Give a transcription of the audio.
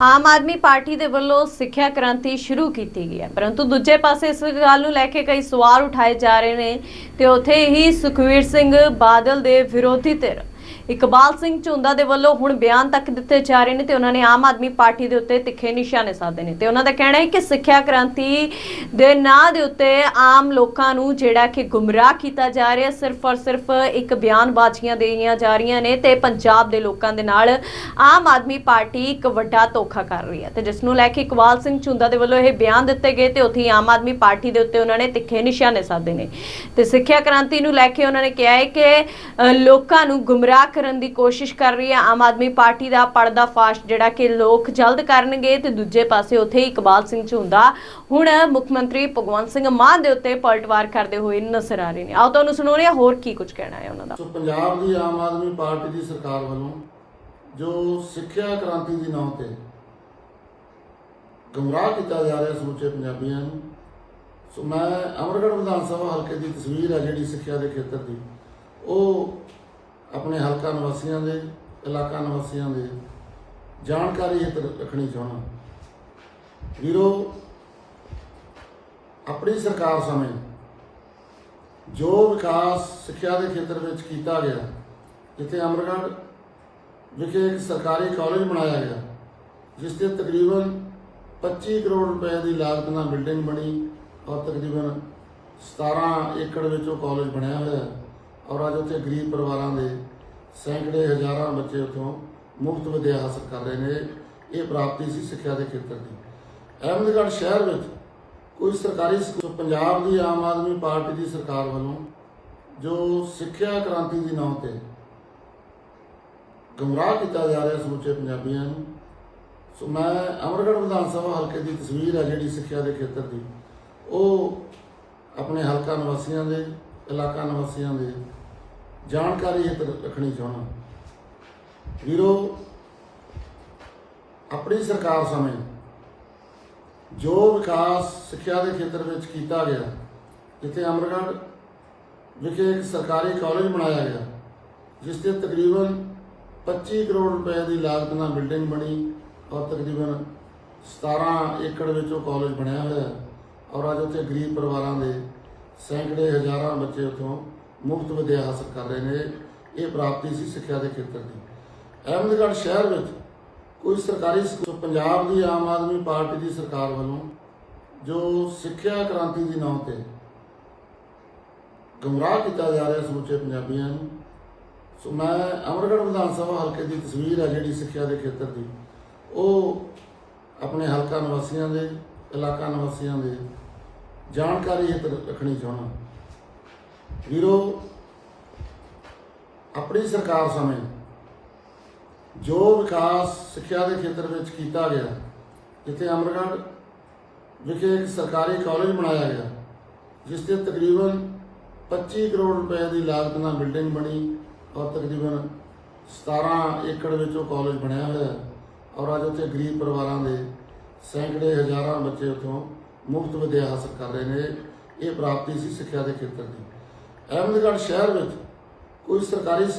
ਆਮ Aadmi party ਦੇ ਵੱਲੋਂ ਸਿੱਖਿਆ ਕ੍ਰਾਂਤੀ ਸ਼ੁਰੂ ਕੀਤੀ ਗਈ ਹੈ। ਪਰੰਤੂ ਦੂਜੇ ਪਾਸੇ ਇਸ ਗੱਲ ਨੂੰ ਲੈ ਕੇ ਕਈ ਸਵਾਲ ਉਠਾਏ ਜਾ ਰਹੇ ਨੇ ਤੇ ਉੱਥੇ ਹੀ ਸੁਖਵੀਰ ਸਿੰਘ ਬਾਦਲ ਦੇ ਵਿਰੋਧੀ ਧਿਰ ਇਕਬਾਲ ਸਿੰਘ ਝੁੰਦਾ ਦੇ ਵੱਲੋਂ ਹੁਣ ਬਿਆਨ ਤੱਕ ਦਿੱਤੇ ਜਾ ਰਹੇ ਨੇ ਤੇ ਉਹਨਾਂ ਨੇ ਆਮ ਆਦਮੀ ਪਾਰਟੀ ਦੇ ਉੱਤੇ ਤਿੱਖੇ ਨਿਸ਼ਾਨੇ ਸਾਧੇ ਨੇ। ਤੇ ਉਹਨਾਂ ਦਾ ਕਹਿਣਾ ਹੈ ਕਿ ਸਿੱਖਿਆ ਕ੍ਰਾਂਤੀ ਦੇ ਨਾਂ ਦੇ ਉੱਤੇ ਆਮ ਲੋਕਾਂ ਨੂੰ ਜਿਹੜਾ ਕਿ ਗੁੰਮਰਾਹ ਕੀਤਾ ਜਾ ਰਿਹਾ, ਸਿਰਫ ਔਰ ਸਿਰਫ ਇੱਕ ਬਿਆਨਬਾਜ਼ੀਆਂ ਦੇਈਆਂ ਜਾ ਰਹੀਆਂ ਨੇ ਤੇ ਪੰਜਾਬ ਦੇ ਲੋਕਾਂ ਦੇ ਨਾਲ ਆਮ ਆਦਮੀ ਪਾਰਟੀ ਇੱਕ ਵੱਡਾ ਧੋਖਾ ਕਰ ਰਹੀ ਹੈ। ਤੇ ਜਿਸ ਨੂੰ ਲੈ ਕੇ ਇਕਬਾਲ ਸਿੰਘ ਝੁੰਦਾ ਦੇ ਵੱਲੋਂ ਇਹ ਬਿਆਨ ਦਿੱਤੇ ਗਏ ਤੇ ਉੱਥੇ ਹੀ ਆਮ ਆਦਮੀ ਪਾਰਟੀ ਦੇ ਉੱਤੇ ਉਹਨਾਂ ਨੇ ਤਿੱਖੇ ਨਿਸ਼ਾਨੇ ਸਾਧੇ ਨੇ। ਤੇ ਸਿੱਖਿਆ ਕ੍ਰਾਂਤੀ ਨੂੰ ਲੈ ਕੇ ਉਹਨਾਂ ਨੇ ਕਿਹਾ ਹੈ ਕਿ ਲੋਕਾਂ ਨੂੰ ਗੁੰਮਰਾਹ ਕਰਨ ਦੀ ਕੋਸ਼ਿਸ਼ ਕਰ ਰਹੀ ਹੈ। ਆਮ ਆਦਮੀ ਪਾਰਟੀ ਦਾ ਪਰਦਾ ਜਿਹੜਾ ਕਿ ਲੋਕ ਜਲਦ ਕਰਨਗੇ ਤੇ ਦੂਜੇ ਪਾਸੇ ਉੱਥੇ ਇਕਬਾਲ ਸਿੰਘ ਝੁੰਦਾ ਹੁਣ ਮੁੱਖ ਮੰਤਰੀ ਭਗਵੰਤ ਸਿੰਘ ਮਾਨ ਦੇ ਉੱਤੇ ਪਲਟਵਾਰ ਕਰਦੇ ਹੋਏ ਨਜ਼ਰ ਆ ਰਹੇ ਨੇ। ਆਓ ਤੁਹਾਨੂੰ ਸੁਣਾਉਂਦੇ ਹਾਂ, ਹੋਰ ਕੀ ਕੁਝ ਕਹਿਣਾ ਹੈ ਉਹਨਾਂ ਦਾ। ਸੋ ਪੰਜਾਬ ਦੀ ਆਮ ਆਦਮੀ ਪਾਰਟੀ ਦੀ ਸਰਕਾਰ ਵੱਲੋਂ ਜੋ ਸਿੱਖਿਆ ਕ੍ਰਾਂਤੀ ਦੀ ਨਾਂ ਤੇ ਗੁੰਮਰਾਹ ਕੀਤਾ ਜਾ ਰਿਹਾ ਸਮੁੱਚੇ ਪੰਜਾਬੀਆਂ ਨੂੰ, ਸੋ ਮੈਂ ਅਮਰਗੜ੍ਹ ਵਿਧਾਨ ਸਭਾ ਹਲਕੇ ਦੀ ਤਸਵੀਰ ਹੈ ਜਿਹੜੀ ਸਿੱਖਿਆ ਦੇ ਖੇਤਰ ਦੀ, ਉਹ ਆਪਣੇ ਹਲਕਾ ਨਿਵਾਸੀਆਂ ਦੇ, ਇਲਾਕਾ ਨਿਵਾਸੀਆਂ ਦੇ ਜਾਣਕਾਰੀ ਹਿੱਤ ਰੱਖਣੀ ਚਾਹੁੰਦਾ। ਵੀਰੋ, ਆਪਣੀ ਸਰਕਾਰ ਸਮੇਂ ਜੋ ਵਿਕਾਸ ਸਿੱਖਿਆ ਦੇ ਖੇਤਰ ਵਿੱਚ ਕੀਤਾ ਗਿਆ, ਜਿੱਥੇ ਅਮਰਗੜ੍ਹ ਵਿਖੇ ਇੱਕ ਸਰਕਾਰੀ ਕਾਲਜ ਬਣਾਇਆ ਗਿਆ, ਜਿਸ ਤੇ ਤਕਰੀਬਨ 25 ਕਰੋੜ ਰੁਪਏ ਦੀ ਲਾਗਤ ਨਾਲ ਬਿਲਡਿੰਗ ਬਣੀ ਔਰ ਤਕਰੀਬਨ 17 ਏਕੜ ਵਿੱਚ ਉਹ ਕਾਲਜ ਬਣਿਆ ਹੋਇਆ। ਹੈ ਔਰ ਅੱਜ ਉੱਥੇ ਗਰੀਬ ਪਰਿਵਾਰਾਂ ਦੇ ਸੈਂਕੜੇ ਹਜ਼ਾਰਾਂ ਬੱਚੇ ਉੱਥੋਂ ਮੁਫਤ ਵਿਦਿਆ ਹਾਸਲ ਕਰ ਰਹੇ ਨੇ। ਇਹ ਪ੍ਰਾਪਤੀ ਸੀ ਸਿੱਖਿਆ ਦੇ ਖੇਤਰ ਦੀ। ਅਹਿਮਦਗੜ੍ਹ ਸ਼ਹਿਰ ਵਿੱਚ ਕੋਈ ਸਰਕਾਰੀ ਸਕੂਲ ਪੰਜਾਬ ਦੀ ਆਮ ਆਦਮੀ ਪਾਰਟੀ ਦੀ ਸਰਕਾਰ ਵੱਲੋਂ ਜੋ ਸਿੱਖਿਆ ਕ੍ਰਾਂਤੀ ਦੇ ਨਾਂ ਤੇ ਗਮਰਾਹ ਕੀਤਾ ਜਾ ਰਿਹਾ ਸਮੁੱਚੇ ਪੰਜਾਬੀਆਂ ਨੂੰ, ਸੋ ਮੈਂ ਅਮਰਗੜ੍ਹ ਵਿਧਾਨ ਸਭਾ ਹਲਕੇ ਦੀ ਤਸਵੀਰ ਹੈ ਜਿਹੜੀ ਸਿੱਖਿਆ ਦੇ ਖੇਤਰ ਦੀ। ਉਹ ਆਪਣੇ ਹਲਕਾ ਨਿਵਾਸੀਆਂ ਦੇ, ਇਲਾਕਾ ਨਿਵਾਸੀਆਂ ਦੇ ਜਾਣਕਾਰੀ ਹਿੱਤ ਰੱਖਣੀ ਚਾਹੁੰਦਾ। ਵੀਰੋ, ਆਪਣੀ ਸਰਕਾਰ ਸਮੇਂ ਜੋ ਵਿਕਾਸ ਸਿੱਖਿਆ ਦੇ ਖੇਤਰ ਵਿੱਚ ਕੀਤਾ ਗਿਆ, ਜਿੱਥੇ ਅਮਰਗੜ੍ਹ ਵਿਖੇ ਇੱਕ ਸਰਕਾਰੀ ਕਾਲਜ ਬਣਾਇਆ ਗਿਆ, ਜਿਸ ਤੇ ਤਕਰੀਬਨ 25 ਕਰੋੜ ਰੁਪਏ ਦੀ ਲਾਗਤ ਨਾਲ ਬਿਲਡਿੰਗ ਬਣੀ ਔਰ ਤਕਰੀਬਨ 17 ਏਕੜ ਵਿੱਚ ਉਹ ਕਾਲਜ ਬਣਿਆ ਹੋਇਆ ਔਰ ਅੱਜ ਉੱਥੇ ਗਰੀਬ ਪਰਿਵਾਰਾਂ ਦੇ ਸੈਂਕੜੇ ਹਜ਼ਾਰਾਂ ਬੱਚੇ ਉੱਥੋਂ ਮੁਫਤ ਵਿਦਿਆ ਹਾਸਲ ਕਰ ਰਹੇ ਨੇ। ਇਹ ਪ੍ਰਾਪਤੀ ਸੀ ਸਿੱਖਿਆ ਦੇ ਖੇਤਰ ਦੀ। ਅਹਿਮਦਗੜ੍ਹ ਸ਼ਹਿਰ ਵਿੱਚ ਕੋਈ ਸਰਕਾਰੀ ਪੰਜਾਬ ਦੀ ਆਮ ਆਦਮੀ ਪਾਰਟੀ ਦੀ ਸਰਕਾਰ ਵੱਲੋਂ ਜੋ ਸਿੱਖਿਆ ਕ੍ਰਾਂਤੀ ਦੇ ਨਾਂ ਤੇ ਗਮਰਾਹ ਕੀਤਾ ਜਾ ਰਿਹਾ ਸਮੁੱਚੇ ਪੰਜਾਬੀਆਂ ਨੂੰ, ਸੋ ਮੈਂ ਅਮਰਗੜ੍ਹ ਵਿਧਾਨ ਸਭਾ ਹਲਕੇ ਦੀ ਤਸਵੀਰ ਹੈ ਜਿਹੜੀ ਸਿੱਖਿਆ ਦੇ ਖੇਤਰ ਦੀ। ਉਹ ਆਪਣੇ ਹਲਕਾ ਨਿਵਾਸੀਆਂ ਦੇ, ਇਲਾਕਾ ਨਿਵਾਸੀਆਂ ਦੇ ਜਾਣਕਾਰੀ ਰੱਖਣੀ ਚਾਹੁੰਦਾ। ਵੀਰੋ, ਆਪਣੀ ਸਰਕਾਰ ਸਮੇਂ ਜੋ ਵਿਕਾਸ ਸਿੱਖਿਆ ਦੇ ਖੇਤਰ ਵਿੱਚ ਕੀਤਾ ਗਿਆ, ਜਿੱਥੇ ਅਮਰਗੜ੍ਹ ਵਿਖੇ ਇੱਕ ਸਰਕਾਰੀ ਕਾਲਜ ਬਣਾਇਆ ਗਿਆ, ਜਿਸ ਤੇ ਤਕਰੀਬਨ 25 ਕਰੋੜ ਰੁਪਏ ਦੀ ਲਾਗਤ ਨਾਲ ਬਿਲਡਿੰਗ ਬਣੀ ਔਰ ਤਕਰੀਬਨ 17 ਏਕੜ ਵਿੱਚ ਉਹ ਕਾਲਜ ਬਣਿਆ ਹੋਇਆ। ਔਰ ਅੱਜ ਉੱਥੇ ਗਰੀਬ ਪਰਿਵਾਰਾਂ ਦੇ ਸੈਂਕੜੇ ਹਜ਼ਾਰਾਂ ਬੱਚੇ ਉੱਥੋਂ ਮੁਫਤ ਵਿਦਿਆ ਹਾਸਲ ਕਰ ਰਹੇ ਨੇ। ਇਹ ਪ੍ਰਾਪਤੀ ਸੀ ਸਿੱਖਿਆ ਦੇ ਖੇਤਰ ਦੀ। ਅਹਿਮਦਗੜ੍ਹ ਸ਼ਹਿਰ ਵਿੱਚ ਕੋਈ ਸਰਕਾਰੀ